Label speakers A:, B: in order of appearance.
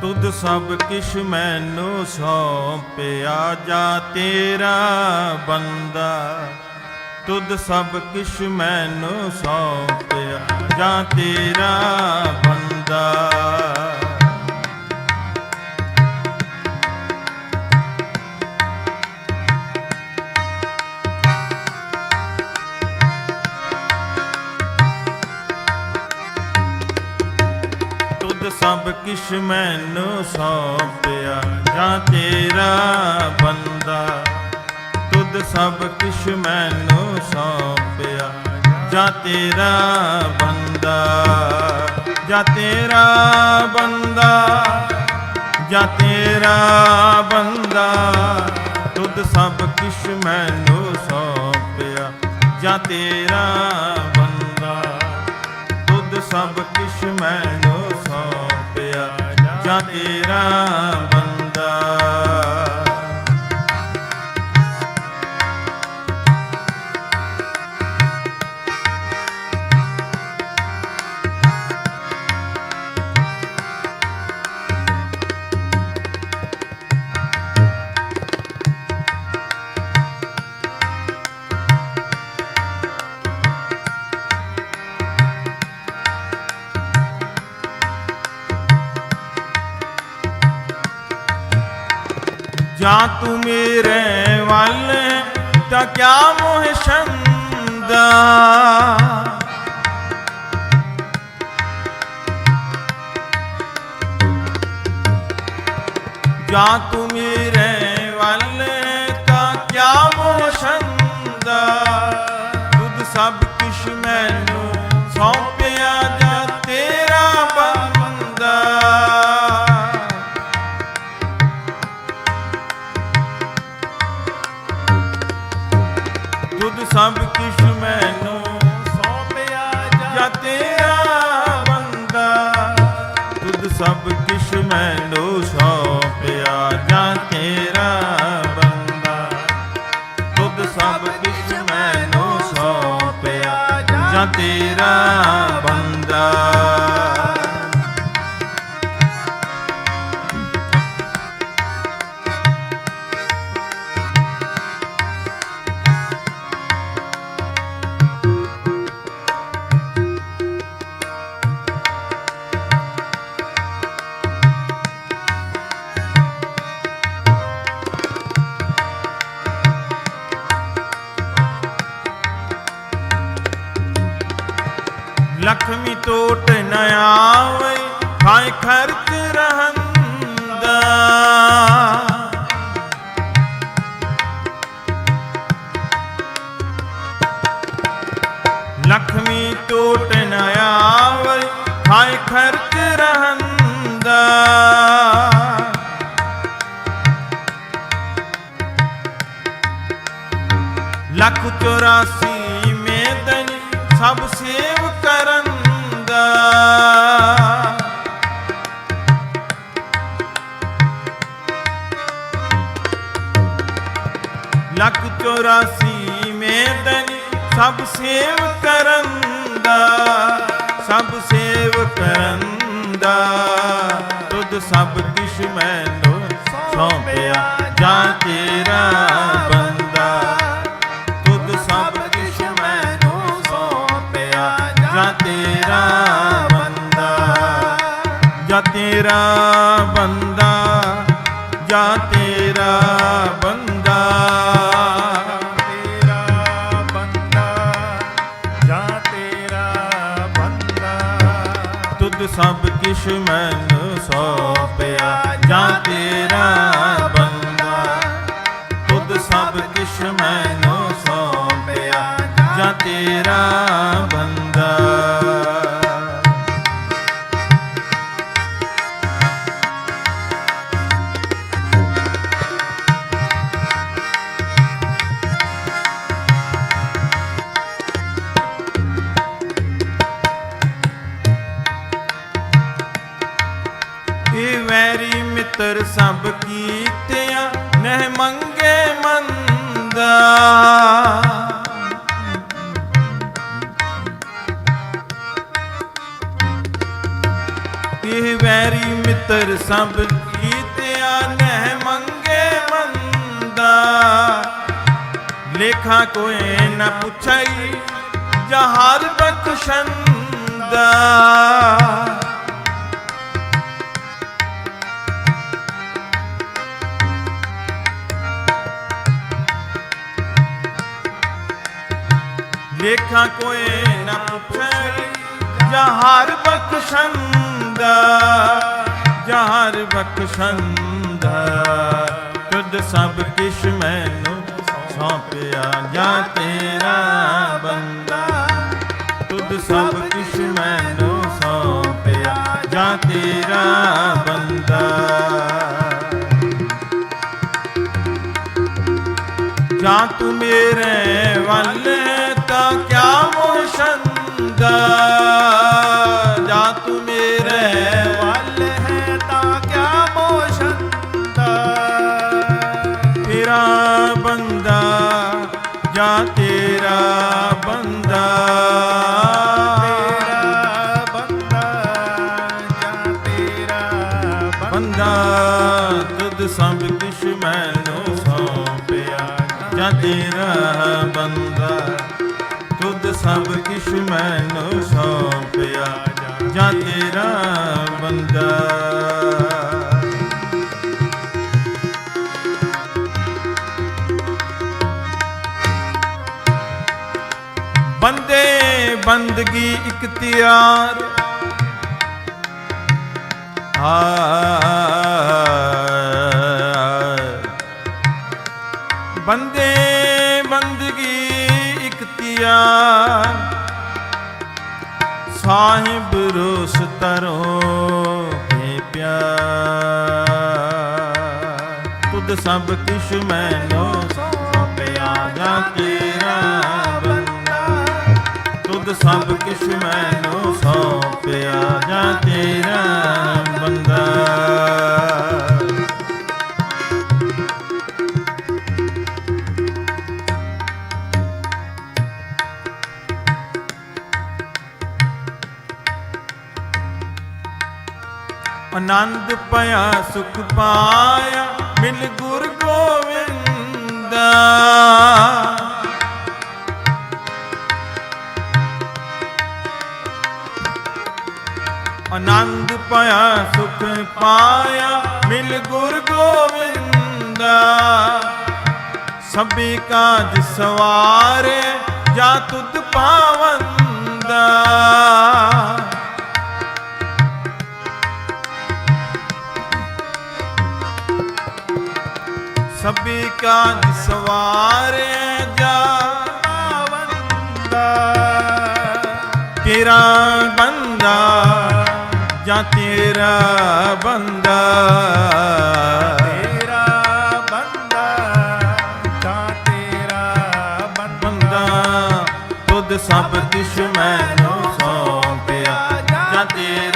A: ਤੁਧ ਸਭ ਕਿਛ ਮੈਨੂੰ ਸੌਂਪਿਆ ਜਾ ਤੇਰਾ ਬੰਦਾ। ਤੁਧ ਸਭ ਕਿਛ ਮੈਨੂੰ ਸੌਂਪਿਆ ਜਾ ਤੇਰਾ ਬੰਦਾ। ਕਿਛ ਮੈਨੂੰ ਸੌਂਪਿਆ? ਜਾਂ ਤੇਰਾ ਬੰਦਾ? ਤੁਧ ਸਭ ਕਿਛ ਮੈਨੂੰ ਸੌਂਪਿਆ? ਜਾਂ ਤੇਰਾ ਬੰਦਾ? ਜਾਂ ਤੇਰਾ ਬੰਦਾ? ਜਾਂ ਤੇਰਾ ਬੰਦਾ? ਤੁਧ ਸਭ ਕਿਛ ਮੈਨੂੰ ਸੌਂਪਿਆ? ਜਾਂ ਤੇਰਾ ਜਾਂ ਤੂੰ ਮੇਰੇ ਵੱਲ। ਤਾਂ ਕਿਆ ਮੋਹ ਸਭ ਕਿਛ ਮੈਨੂੰ ਸੌਂਪਿਆ ਜਾਂ ਤੇਰਾ ਬੰਦਾ। ਤੁਧ ਸਭ ਕਿਛ ਮੈਨੂੰ ਸੌਂਪਿਆ ਜਾਂ ਤੇਰਾ ਬੰਦਾ। ਟੋਟ ਨ ਆਵੇ ਖਾਏ ਖਰਚ ਰਹੰਦਾ। ਲਖਮੀ ਟੋਟ ਨ ਆਵੇ ਖਾਏ ਖਰਚ ਰਹੰਦਾ। ਲੱਖ 84 ਮੇਦਨ ਸਭ ਸੇਵ ਚੌਰਾਸੀ 84 ਸਭ ਸੇਵ ਕਰਨ ਦਾ ਸਭ ਸੇਵ ਕਰਨ ਦਾ ਤੁਧ ਸਭ ਕਿਛ ਮੈਨੂੰ ਸੌਂਪਿਆ, ਜਾਂ ਤੇਰਾ ਬੰਦਾ। ਤੁਧ ਸਭ ਕਿਛ ਮੈਨੂੰ ਸੌਂਪਿਆ, ਜਾਂ ਤੇਰਾ ਬੰਦਾ। ਜਾਂ ਤੇਰਾ ਬੰਦਾ। ਤੁਧ ਸਭ ਕਿਛ ਮੈਨੂੰ ਸੌਂਪਿਆ, ਜਾਂ ਤੇਰਾ ਬੰਦਾ। ਤੁਧ ਸਭ ਕਿਛ ਮੈਨੂੰ ਸੌਂਪਿਆ, ਜਾਂ ਤੇਰਾ ਬੰਦਾ। ਵੈਰੀ ਮਿੱਤਰ ਸਭ ਕੀਤਿਆਂ ਨਹਿ ਮੰਗੇ ਮੰਦਾ। ਇਹ ਵੈਰੀ ਮਿੱਤਰ ਸਭ ਕੀਤਿਆਂ ਨਹਿ ਮੰਗੇ ਮੰਦਾ। ਲੇਖਾ ਕੋਏ ਨਾ ਪੁੱਛਈ ਜਹਾਲ ਬਖਸ਼ੰਦਾ। ਲੇਖਾ ਕੋਏ ਨ ਪੁੱਛਈ ਜਹਾਰ ਬਖਸ਼ੰਦਾ ਜਹਾਰ ਬਖਸ਼ੰਦਾ। ਤੁਧ ਸਭ ਕਿਛ ਮੈਨੂੰ ਸੌਂਪਿਆ, ਜਾ ਤੇਰਾ ਬੰਦਾ। ਤੁਧ ਸਭ ਕਿਛ ਮੈਨੂੰ ਸੌਂਪਿਆ, ਜਾ ਤੇਰਾ ਬੰਦਾ। ਜਾਂ ਤੂੰ ਮੇਰੇ ਵੱਲ ਕਿਆ ਮੋਸ਼ੰਦਾ ਜਾਂ ਤੂੰ ਮੇਰੇ
B: ਵੱਲ ਹੈ ਤਾਂ ਕਿਆ ਮੋਸ਼ੰਦਾ
A: ਤੇਰਾ ਬੰਦਾ ਜਾਂ ਤੇਰਾ ਬੰਦਾ ਸਭ ਕਿਛ ਮੈਨੂੰ ਸੌਂਪਿਆ। ਜਾਂ ਤੇਰਾ ਬੰਦਾ। ਬੰਦੇ ਬੰਦਗੀ ਇਖਤਿਆਰ। ਆ ਬੰਦੇ ਇਖਤਿਆਰ ਸਾਹਿਬ ਰੋਸ ਤਰੋ ਕੇ ਪਿਆਰ। ਤੁਧ ਸਭ ਕਿਛ ਮੈਨੂੰ ਸੌਂਪਿਆ ਜਾਂ ਤੇਰਾ ਬੰਦਾ। ਤੁਧ ਸਭ ਕਿਛ ਮੈਨੂੰ ਸੌਂਪਿਆ ਜਾ ਤੇਰਾ ਆਨੰਦ ਪਿਆ ਸੁਖ ਪਾਇਆ, ਮਿਲ ਗੁਰ ਗੋਵਿੰਦਾ। ਆਨੰਦ ਪਿਆ ਸੁਖ ਪਾਇਆ, ਮਿਲ ਗੁਰ ਗੋਵਿੰਦਾ। ਸਭੀ ਕਾਜ ਸਵਾਰੇ, ਜਾਂ ਤੁਧ ਪਾਵੰਦਾ। ਸਭੀ ਕਾਜ ਸਵਾਰੇ ਜਾ
B: ਬੰਦਾ
A: ਤੇਰਾ ਬੰਦਾ ਜਾਂ ਤੇਰਾ ਬੰਦਾ?
B: ਤੇਰਾ ਬੰਦਾ ਜਾਂ ਤੇਰਾ ਬੰਦਾ?
A: ਤੁਧ ਸਭ ਕਿਛ ਮੈਨੂੰ ਸੌਂਪਿਆ। ਜਾਂ ਤੇਰਾ